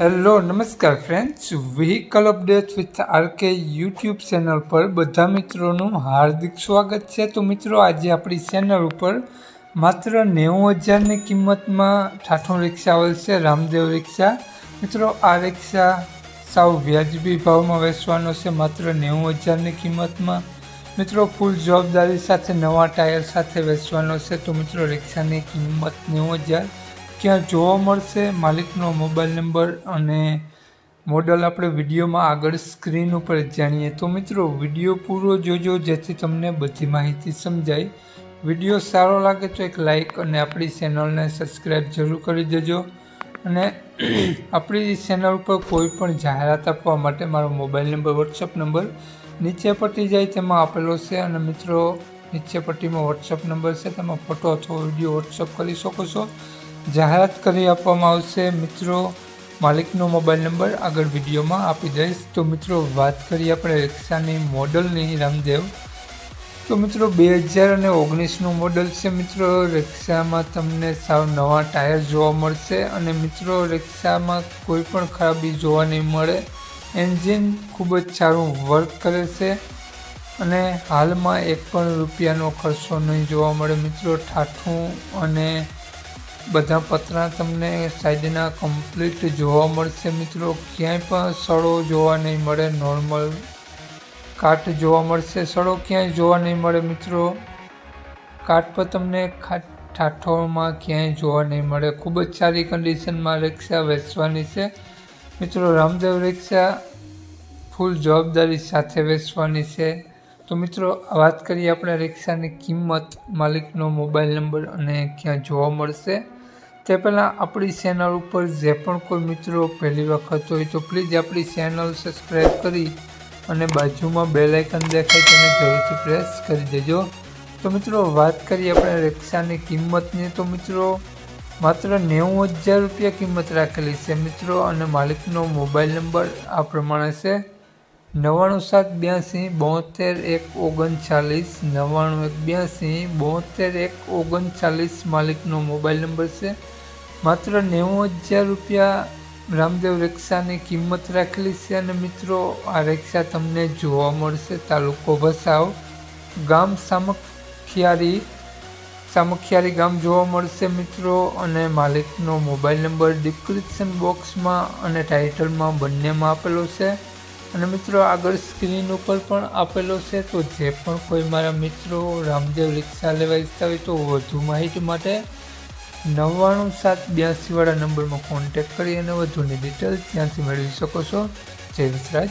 Hello નમસ્કાર friends vehicle update with RK YouTube channel પર બધા મિત્રોનું હાર્દિક સ્વાગત છે. તો મિત્રો, આજે આપણી ચેનલ ઉપર માત્ર નેવું હજારની કિંમતમાં ઠાઠું રિક્ષા આવેલ છે, રામદેવ રિક્ષા મિત્રો, આ રિક્ષા સાવ વ્યાજબી ભાવમાં વેચવાનો છે, માત્ર નેવું હજારની કિંમતમાં. મિત્રો ફૂલ જવાબદારી સાથે નવા ટાયર સાથે વેચવાનો છે. તો મિત્રો રિક્ષાની કિંમત નેવું હજાર ક્યાં જોવા મળશે? માલિકનો મોબાઈલ નંબર અને મોડલ આપણે વિડીયોમાં આગળ સ્ક્રીન ઉપર જાણીએ. તો મિત્રો, વીડિયો પૂરો જોજો, જેથી તમને બધી માહિતી સમજાય. વીડિયો સારો લાગે તો એક લાઈક અને આપણી ચેનલને સબસ્ક્રાઈબ જરૂર કરી દેજો. અને આપણી ચેનલ પર કોઈ પણ જાહેરાત આપવા માટે મારો મોબાઈલ નંબર વોટ્સઅપ નંબર નીચે પટ્ટી જાય તેમાં આપેલો છે. અને મિત્રો, નીચે પટ્ટીમાં વોટ્સઅપ નંબર છે. તેમાં ફોટો અથવા વીડિયો વોટ્સઅપ કરી શકો છો. જાહેરાત કરી આપવામાં આવશે. મિત્રો, માલિકનો મોબાઈલ નંબર આગળ વિડીયોમાં આપી દઈશ. તો મિત્રો, વાત કરીએ આપણે રિક્ષાની મોડલની, રામદેવ. તો મિત્રો, બે હજાર અને ઓગણીસનું મોડલ છે મિત્રો. રિક્ષામાં તમને સાવ નવા ટાયર જોવા મળશે અને મિત્રો, રિક્ષામાં કોઈ પણ ખરાબી જોવા નહીં મળે. એન્જિન ખૂબ જ સારું વર્ક કરે છે અને હાલમાં એક પણ રૂપિયાનો ખર્ચો નહીં જોવા મળે મિત્રો. ઠાઠું અને બધા પતરા તમને સાઈડના કમ્પ્લીટ જોવા મળશે મિત્રો. ક્યાંય પણ સડો જોવા નહીં મળે નોર્મલ કાટ જોવા મળશે. સડો ક્યાંય જોવા નહીં મળે મિત્રો. કાટ પર તમને ઠાઠોમાં ક્યાંય જોવા નહીં મળે. ખૂબ જ સારી કન્ડિશનમાં રિક્ષા વેચવાની છે. મિત્રો, રામદેવ રિક્ષા ફૂલ જવાબદારી સાથે વેચવાની છે. તો મિત્રો વાત કરીએ આપણે રિક્ષાની કિંમત, માલિકનો મોબાઈલ નંબર અને ક્યાં જોવા મળશે. તે પહેલાં આપણી ચેનલ ઉપર જે પણ કોઈ મિત્રો પહેલી વખત હોય તો પ્લીઝ આપણી ચેનલ સબસ્ક્રાઈબ કરી અને બાજુમાં બે લાઇકન દેખાય તેને જરૂરથી પ્રેસ કરી દેજો. તો મિત્રો, વાત કરીએ આપણે રિક્ષાની કિંમતની. તો મિત્રો, માત્ર નેવું હજાર રૂપિયા કિંમત રાખેલી છે મિત્રો અને માલિકનો મોબાઈલ નંબર આ પ્રમાણે છે. નવ્વાણું સાત બ્યાસી બોતેર એક ઓગણચાલીસ, નવ્વાણું એક બ્યાસી બોતેર એક ઓગણચાલીસ માલિકનો મોબાઈલ નંબર છે. માત્ર નેવું હજાર રૂપિયા રામદેવ રિક્ષાની કિંમત રાખેલી છે અને મિત્રો, આ રિક્ષા તમને જોવા મળશે. તાલુકો ભસાવ ગામ સામખિયારી સામખિયારી ગામ જોવા મળશે મિત્રો અને માલિકનો મોબાઈલ નંબર ડિસ્ક્રિપ્શન બોક્સમાં અને ટાઇટલમાં બંનેમાં આપેલો છે. અને મિત્રો, આગળ સ્ક્રીન ઉપર પણ આપેલો છે, તો જે પણ કોઈ મારા મિત્રો રામદેવ રિક્ષા લેવા ઈચ્છતા હોય તો વધુ માહિતી માટે નવ્વાણું સાત બ્યાસીવાળા નંબરમાં કોન્ટેક કરી અને વધુની ડિટેલ ત્યાંથી મેળવી શકો છો. જય વિસરાજ.